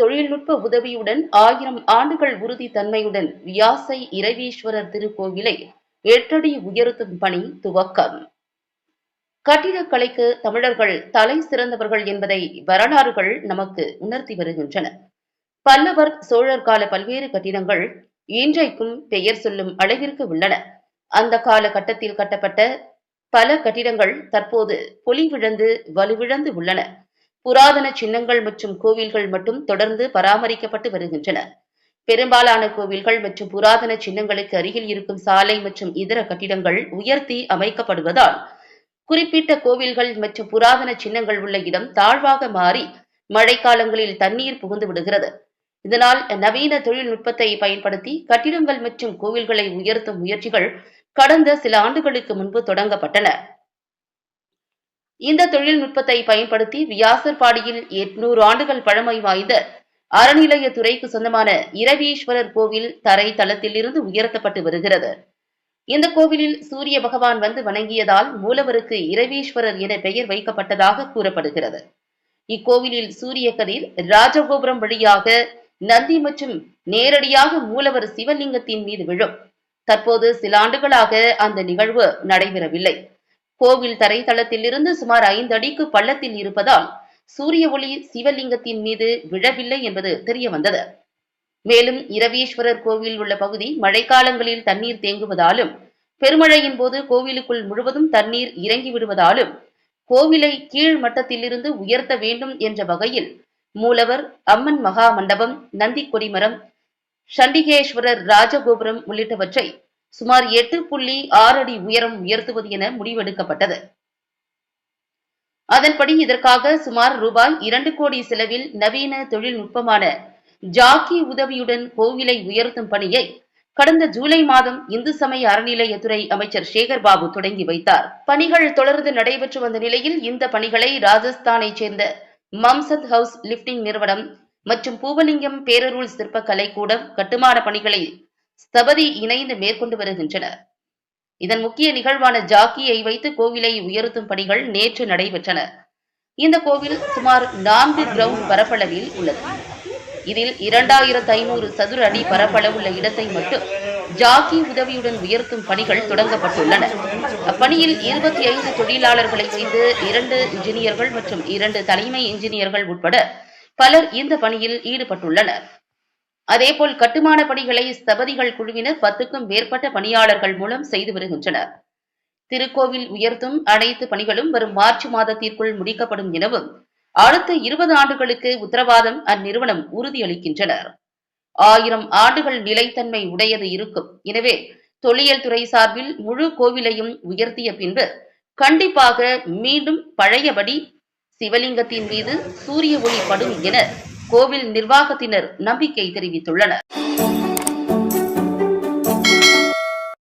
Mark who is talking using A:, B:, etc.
A: தொழில்நுட்ப உதவியுடன் ஆயிரம் ஆண்டுகள் உறுதி தன்மையுடன் வியாசை இறைவீஸ்வரர் திருக்கோவிலை எட்டடி உயர்த்தும் பணி துவக்கம். கட்டிடக்கலைக்கு தமிழர்கள் தலை சிறந்தவர்கள் என்பதை வரலாறுகள் நமக்கு உணர்த்தி வருகின்றன. பல்லவர் சோழர் கால பல்வேறு கட்டிடங்கள் இன்றைக்கும் பெயர் சொல்லும் அளவிற்கு உள்ளன. அந்த கால கட்டத்தில் கட்டப்பட்ட பல கட்டிடங்கள் தற்போது பொலிவிழந்து வலுவிழந்து உள்ளன. புராதன சின்னங்கள் மற்றும் கோவில்கள் மட்டும் தொடர்ந்து பராமரிக்கப்பட்டு வருகின்றன. பெரும்பாலான கோவில்கள் மற்றும் புராதன சின்னங்களுக்கு அருகில் இருக்கும் சாலை மற்றும் இதர கட்டிடங்கள் உயர்த்தி அமைக்கப்படுவதால் குறிப்பிட்ட கோவில்கள் மற்றும் புராதன சின்னங்கள் உள்ள இடம் தாழ்வாக மாறி மழைக்காலங்களில் தண்ணீர் புகுந்து விடுகிறது. இதனால் நவீன தொழில்நுட்பத்தை பயன்படுத்தி கட்டிடங்கள் மற்றும் கோவில்களை உயர்த்தும் முயற்சிகள் கடந்த சில ஆண்டுகளுக்கு முன்பு தொடங்கப்பட்டன. இந்த தொழில்நுட்பத்தை பயன்படுத்தி வியாசர்பாடியில் எட்நூறு ஆண்டுகள் பழமை வாய்ந்த அறநிலையத்துறைக்கு சொந்தமான இரவீஸ்வரர் கோவில் தரை தளத்திலிருந்து உயர்த்தப்பட்டு வருகிறது. இந்த கோவிலில் சூரிய பகவான் வந்து வணங்கியதால் மூலவருக்கு இரவீஸ்வரர் என பெயர் வைக்கப்பட்டதாக கூறப்படுகிறது. இக்கோவிலில் சூரிய கதிர் ராஜகோபுரம் வழியாக நந்தி மற்றும் நேரடியாக மூலவர் சிவலிங்கத்தின் மீது விழும். தற்போது சில ஆண்டுகளாக அந்த நிகழ்வு நடைபெறவில்லை. கோவில் தரைத்தளத்தில் இருந்து சுமார் ஐந்து அடிக்கு பள்ளத்தில் இருப்பதால் சூரிய ஒளி சிவலிங்கத்தின் மீது விழவில்லை என்பது தெரிய வந்தது மேலும் இரவீஸ்வரர் கோவில் உள்ள பகுதி மழைக்காலங்களில் தண்ணீர் தேங்குவதாலும் பெருமழையின் போது கோவிலுக்குள் முழுவதும் தண்ணீர் இறங்கி விடுவதாலும் கோவிலை கீழ் மட்டத்திலிருந்து உயர்த்த வேண்டும் என்ற வகையில் மூலவர் அம்மன் மகா மண்டபம் நந்தி கொடிமரம் சண்டிகேஸ்வரர் ராஜகோபுரம் உள்ளிட்டவற்றை சுமார் எட்டு புள்ளி ஆறு அடி உயரம் உயர்த்துவது என முடிவெடுக்கப்பட்டது. அதன்படி இதற்காக சுமார் ரூபாய் இரண்டு கோடி செலவில் நவீன தொழில்நுட்பமான ஜாக்கி உதவியுடன் கோவிலை உயர்த்தும் பணியை கடந்த ஜூலை மாதம் இந்து சமய அறநிலையத்துறை அமைச்சர் சேகர் பாபு தொடங்கி வைத்தார். பணிகள் தொடர்ந்து நடைபெற்று வந்த நிலையில் இந்த பணிகளை ராஜஸ்தானைச் சேர்ந்த மம்சத் ஹவுஸ் லிப்டிங் நிறுவனம் மற்றும் பூவலிங்கம் பேரருள் சிற்ப கலைக்கூடம் கட்டுமான பணிகளை ஸ்தபதி இணைந்து மேற்கொண்டு வருகின்றனர். இதன் முக்கிய நிகழ்வான ஜாக்கியை வைத்து கோவிலை உயர்த்தும் பணிகள் நேற்று நடைபெற்றன. இந்த கோவில் சுமார் நான்கு கிரவுண்ட் பரப்பளவில் உள்ளது. இதில் இரண்டாயிரத்து ஐநூறு சதுர அடி பரப்பளவுள்ள இடத்தை மட்டும் ஜாக்கி உதவியுடன் உயர்த்தும் பணிகள் தொடங்கப்பட்டுள்ளன. அப்பணியில் இருபத்தி ஐந்து தொழிலாளர்களை வைத்து இரண்டு இன்ஜினியர்கள் மற்றும் இரண்டு தலைமை இன்ஜினியர்கள் உட்பட பலர் இந்த பணியில் ஈடுபட்டுள்ளனர். அதேபோல் கட்டுமான பணிகளை ஸ்தபதிகள் குழுவினர் பத்துக்கும் மேற்பட்ட பணியாளர்கள் மூலம் செய்து வருகின்றனர். திருக்கோவில் உயர்த்தும் அனைத்து பணிகளும் வரும் மார்ச் மாதத்திற்குள் முடிக்கப்படும் எனவும் அடுத்த இருபது ஆண்டுகளுக்கு உத்தரவாதம் அந்நிறுவனம் உறுதியளிக்கின்றனர். ஆயிரம் ஆண்டுகள் நிலைத்தன்மை உடையது இருக்கும். எனவே தொல்லியல் துறை சார்பில் முழு கோவிலையும் உயர்த்திய பின்பு கண்டிப்பாக மீண்டும் பழையபடி சிவலிங்கத்தின் மீது சூரிய ஒளி படும் என கோவில் நிர்வாகத்தினர் நம்பிக்கை தெரிவித்துள்ளனர்.